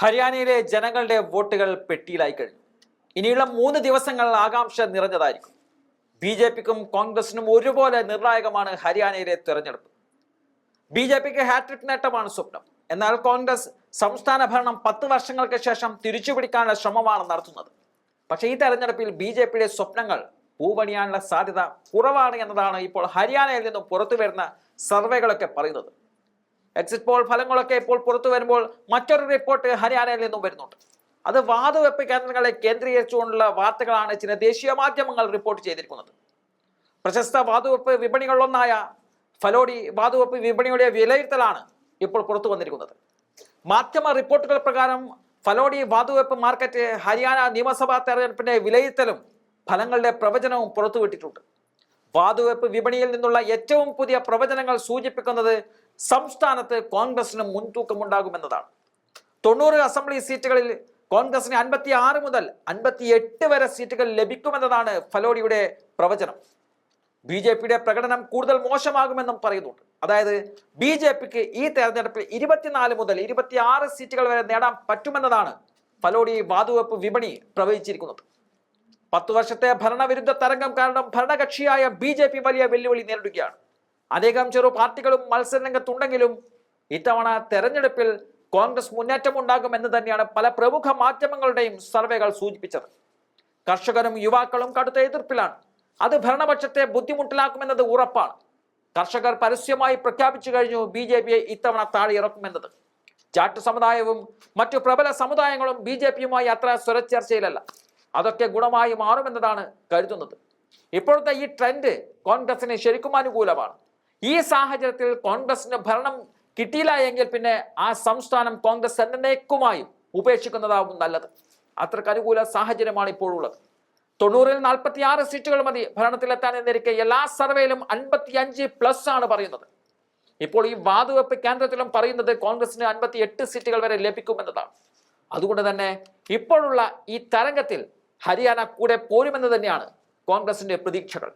ഹരിയാനയിലെ ജനങ്ങളുടെ വോട്ടുകൾ പെട്ടിയിലായി കഴിഞ്ഞു. ഇനിയുള്ള മൂന്ന് ദിവസങ്ങൾ ആകാംക്ഷ നിറഞ്ഞതായിരിക്കും. ബി ജെ പിക്കും കോൺഗ്രസിനും ഒരുപോലെ നിർണായകമാണ് ഹരിയാനയിലെ തെരഞ്ഞെടുപ്പ്. ബി ജെ പിക്ക് ഹാട്രിക് നേട്ടമാണ് സ്വപ്നം. എന്നാൽ കോൺഗ്രസ് സംസ്ഥാന ഭരണം പത്ത് വർഷങ്ങൾക്ക് ശേഷം തിരിച്ചുപിടിക്കാനുള്ള ശ്രമമാണ് നടത്തുന്നത്. പക്ഷേ ഈ തെരഞ്ഞെടുപ്പിൽ ബി ജെ പിയുടെ സ്വപ്നങ്ങൾ പൂവണിയാനുള്ള സാധ്യത കുറവാണ് എന്നതാണ് ഇപ്പോൾ ഹരിയാനയിൽ നിന്നും പുറത്തു വരുന്ന സർവേകളൊക്കെ പറയുന്നത്. എക്സിറ്റ് പോൾ ഫലങ്ങളൊക്കെ ഇപ്പോൾ പുറത്തു വരുമ്പോൾ മറ്റൊരു റിപ്പോർട്ട് ഹരിയാനയിൽ നിന്നും വരുന്നുണ്ട്. അത് വാതുവെപ്പ് കേന്ദ്രങ്ങളെ കേന്ദ്രീകരിച്ചുകൊണ്ടുള്ള വാർത്തകളാണ് ചില ദേശീയ മാധ്യമങ്ങൾ റിപ്പോർട്ട് ചെയ്തിരിക്കുന്നത്. പ്രശസ്ത വാതുവെപ്പ് വിപണികളിലൊന്നായ ഫലോഡി വാതുവെപ്പ് വിപണിയുടെ വിലയിരുത്തലാണ് ഇപ്പോൾ പുറത്തു വന്നിരിക്കുന്നത്. മാധ്യമ റിപ്പോർട്ടുകൾ പ്രകാരം ഫലോഡി വാതുവെപ്പ് മാർക്കറ്റ് ഹരിയാന നിയമസഭാ തെരഞ്ഞെടുപ്പിന്റെ വിലയിരുത്തലും ഫലങ്ങളുടെ പ്രവചനവും പുറത്തുവിട്ടിട്ടുണ്ട്. വാതുവെപ്പ് വിപണിയിൽ നിന്നുള്ള ഏറ്റവും പുതിയ പ്രവചനങ്ങൾ സൂചിപ്പിക്കുന്നത് സംസ്ഥാനത്ത് കോൺഗ്രസിന് മുൻതൂക്കമുണ്ടാകുമെന്നതാണ്. തൊണ്ണൂറ് അസംബ്ലി സീറ്റുകളിൽ കോൺഗ്രസിന് അൻപത്തി ആറ് മുതൽ അൻപത്തി എട്ട് വരെ സീറ്റുകൾ ലഭിക്കുമെന്നതാണ് ഫലോഡിയുടെ പ്രവചനം. ബി ജെ പിയുടെ പ്രകടനം കൂടുതൽ മോശമാകുമെന്നും പറയുന്നുണ്ട്. അതായത് ബി ജെ പിക്ക് ഈ തെരഞ്ഞെടുപ്പിൽ ഇരുപത്തിനാല് മുതൽ ഇരുപത്തിയാറ് സീറ്റുകൾ വരെ നേടാൻ പറ്റുമെന്നതാണ് ഫലോഡി വാതുവെപ്പ് വിപണി പ്രവചിച്ചിരിക്കുന്നത്. പത്തു വർഷത്തെ ഭരണവിരുദ്ധ തരംഗം കാരണം ഭരണകക്ഷിയായ ബി വലിയ വെല്ലുവിളി നേരിടുകയാണ്. അനേകം ചെറു പാർട്ടികളും മത്സരരംഗത്തുണ്ടെങ്കിലും ഇത്തവണ തെരഞ്ഞെടുപ്പിൽ കോൺഗ്രസ് മുന്നേറ്റം ഉണ്ടാകുമെന്ന് തന്നെയാണ് പല പ്രമുഖ മാധ്യമങ്ങളുടെയും സർവേകൾ സൂചിപ്പിച്ചത്. കർഷകരും യുവാക്കളും കടുത്ത എതിർപ്പിലാണ്. അത് ഭരണപക്ഷത്തെ ബുദ്ധിമുട്ടിലാക്കുമെന്നത് ഉറപ്പാണ്. കർഷകർ പരസ്യമായി പ്രഖ്യാപിച്ചു കഴിഞ്ഞു ബി ജെ പിയെ ഇത്തവണ താഴെയിറക്കുമെന്നത്. ചാട്ടു സമുദായവും മറ്റു പ്രബല സമുദായങ്ങളും ബി ജെ പിയുമായി അത്ര സ്വരച്ചേർച്ചയിലല്ല. അതൊക്കെ ഗുണമായി മാറുമെന്നതാണ് കരുതുന്നത്. ഇപ്പോഴത്തെ ഈ ട്രെൻഡ് കോൺഗ്രസിന് ശരിക്കും അനുകൂലമാണ്. ഈ സാഹചര്യത്തിൽ കോൺഗ്രസിന് ഭരണം കിട്ടിയില്ല എങ്കിൽ പിന്നെ ആ സംസ്ഥാനം കോൺഗ്രസ് എന്നേക്കുമായും ഉപേക്ഷിക്കുന്നതാവും നല്ലത്. അത്രയ്ക്ക് അനുകൂല സാഹചര്യമാണ് ഇപ്പോഴുള്ളത് തൊണ്ണൂറിൽ നാൽപ്പത്തി ആറ് സീറ്റുകൾ മതി ഭരണത്തിലെത്താൻ എന്നിരിക്കെ എല്ലാ സർവേയിലും അൻപത്തി അഞ്ച് പ്ലസ് ആണ് പറയുന്നത്. ഇപ്പോൾ ഈ വാതുവെപ്പ് കേന്ദ്രത്തിലും പറയുന്നത് കോൺഗ്രസിന് അൻപത്തി എട്ട് സീറ്റുകൾ വരെ ലഭിക്കുമെന്നതാണ്. അതുകൊണ്ട് തന്നെ ഇപ്പോഴുള്ള ഈ തരംഗത്തിൽ ഹരിയാന കൂടെ പോരുമെന്ന് തന്നെയാണ് കോൺഗ്രസിന്റെ പ്രതീക്ഷകൾ.